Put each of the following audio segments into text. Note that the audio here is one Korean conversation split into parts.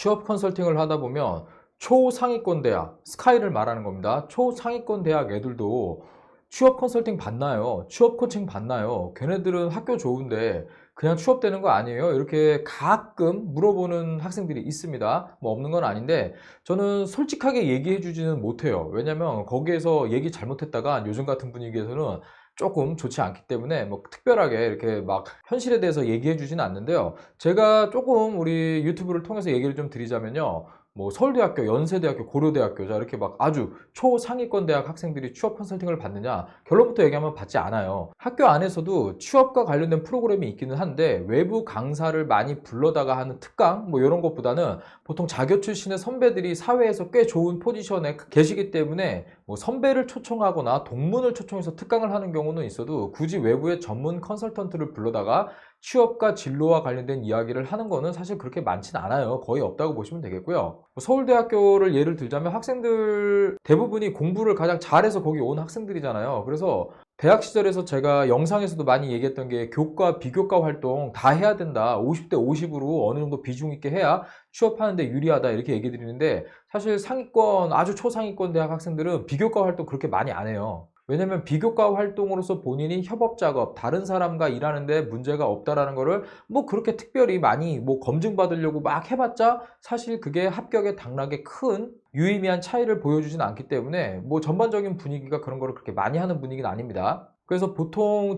취업 컨설팅을 하다 보면 초상위권 대학, 스카이를 말하는 겁니다. 초상위권 대학 애들도 취업 컨설팅 받나요? 취업 코칭 받나요? 걔네들은 학교 좋은데 그냥 취업되는 거 아니에요? 이렇게 가끔 물어보는 학생들이 있습니다. 뭐 없는 건 아닌데 저는 솔직하게 얘기해 주지는 못해요. 왜냐면 거기에서 얘기 잘못했다가 요즘 같은 분위기에서는 조금 좋지 않기 때문에 뭐 특별하게 이렇게 막 현실에 대해서 얘기해 주지는 않는데요. 제가 조금 우리 유튜브를 통해서 얘기를 좀 드리자면요. 뭐 서울대학교, 연세대학교, 고려대학교 자 이렇게 막 아주 초상위권 대학 학생들이 취업 컨설팅을 받느냐 결론부터 얘기하면 받지 않아요. 학교 안에서도 취업과 관련된 프로그램이 있기는 한데 외부 강사를 많이 불러다가 하는 특강 뭐 이런 것보다는 보통 자교 출신의 선배들이 사회에서 꽤 좋은 포지션에 계시기 때문에 뭐 선배를 초청하거나 동문을 초청해서 특강을 하는 경우는 있어도 굳이 외부의 전문 컨설턴트를 불러다가 취업과 진로와 관련된 이야기를 하는 거는 사실 그렇게 많지는 않아요. 거의 없다고 보시면 되겠고요. 서울대학교를 예를 들자면 학생들 대부분이 공부를 가장 잘해서 거기 온 학생들이잖아요. 그래서 대학 시절에서 제가 영상에서도 많이 얘기했던 게 교과, 비교과 활동 다 해야 된다. 50대 50으로 어느 정도 비중 있게 해야 취업하는데 유리하다. 이렇게 얘기 드리는데 사실 상위권, 아주 초상위권 대학 학생들은 비교과 활동 그렇게 많이 안 해요. 왜냐면 비교과 활동으로서 본인이 협업 작업, 다른 사람과 일하는데 문제가 없다라는 거를 뭐 그렇게 특별히 많이 뭐 검증받으려고 막 해봤자 사실 그게 합격의 당락에 큰 유의미한 차이를 보여주진 않기 때문에 뭐 전반적인 분위기가 그런 거를 그렇게 많이 하는 분위기는 아닙니다. 그래서 보통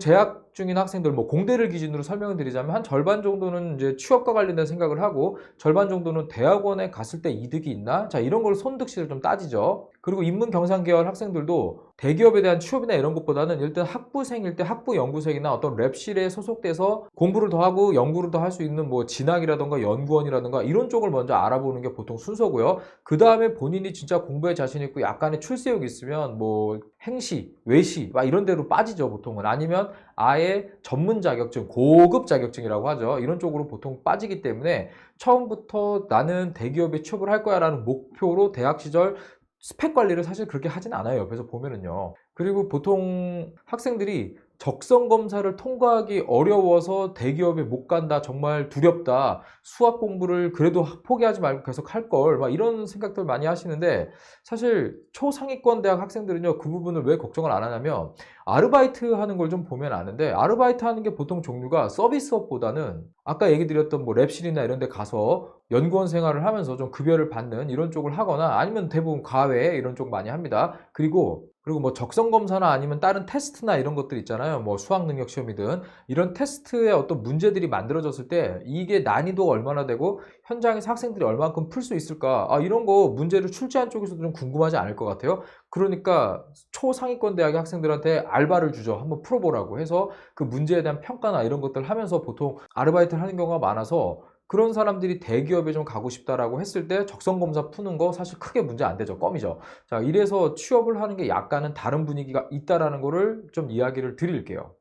중인 학생들, 뭐 공대를 기준으로 설명을 드리자면 한 절반 정도는 이제 취업과 관련된 생각을 하고 절반 정도는 대학원에 갔을 때 이득이 있나? 자, 이런 걸 손득실을 좀 따지죠. 그리고 인문 경상 계열 학생들도 대기업에 대한 취업이나 이런 것보다는 일단 학부생일 때 학부 연구생이나 어떤 랩실에 소속돼서 공부를 더 하고 연구를 더 할 수 있는 뭐 진학이라던가 연구원이라던가 이런 쪽을 먼저 알아보는 게 보통 순서고요. 그 다음에 본인이 진짜 공부에 자신 있고 약간의 출세욕이 있으면 뭐 행시, 외시 막 이런 데로 빠지죠 보통은 아니면 아예 전문 자격증, 고급 자격증이라고 하죠. 이런 쪽으로 보통 빠지기 때문에 처음부터 나는 대기업에 취업을 할 거야라는 목표로 대학 시절 스펙 관리를 사실 그렇게 하진 않아요. 옆에서 보면은요. 그리고 보통 학생들이 적성 검사를 통과하기 어려워서 대기업에 못 간다. 정말 두렵다. 수학 공부를 그래도 포기하지 말고 계속 할 걸. 막 이런 생각들 많이 하시는데 사실 초상위권 대학 학생들은요. 그 부분을 왜 걱정을 안 하냐면 아르바이트 하는 걸 좀 보면 아는데 아르바이트 하는 게 보통 종류가 서비스업보다는 아까 얘기 드렸던 뭐 랩실이나 이런 데 가서 연구원 생활을 하면서 좀 급여를 받는 이런 쪽을 하거나 아니면 대부분 과외 이런 쪽 많이 합니다. 그리고 그리고 뭐 적성 검사나 아니면 다른 테스트나 이런 것들 있잖아요. 뭐 수학 능력 시험이든 이런 테스트에 어떤 문제들이 만들어졌을 때 이게 난이도가 얼마나 되고 현장에서 학생들이 얼마큼 풀 수 있을까? 아, 이런 거 문제를 출제한 쪽에서도 좀 궁금하지 않을 것 같아요. 그러니까 초상위권 대학의 학생들한테 알바를 주죠. 한번 풀어보라고 해서 그 문제에 대한 평가나 이런 것들 하면서 보통 아르바이트를 하는 경우가 많아서 그런 사람들이 대기업에 좀 가고 싶다라고 했을 때 적성 검사 푸는 거 사실 크게 문제 안 되죠. 껌이죠. 자, 이래서 취업을 하는 게 약간은 다른 분위기가 있다라는 거를 좀 이야기를 드릴게요.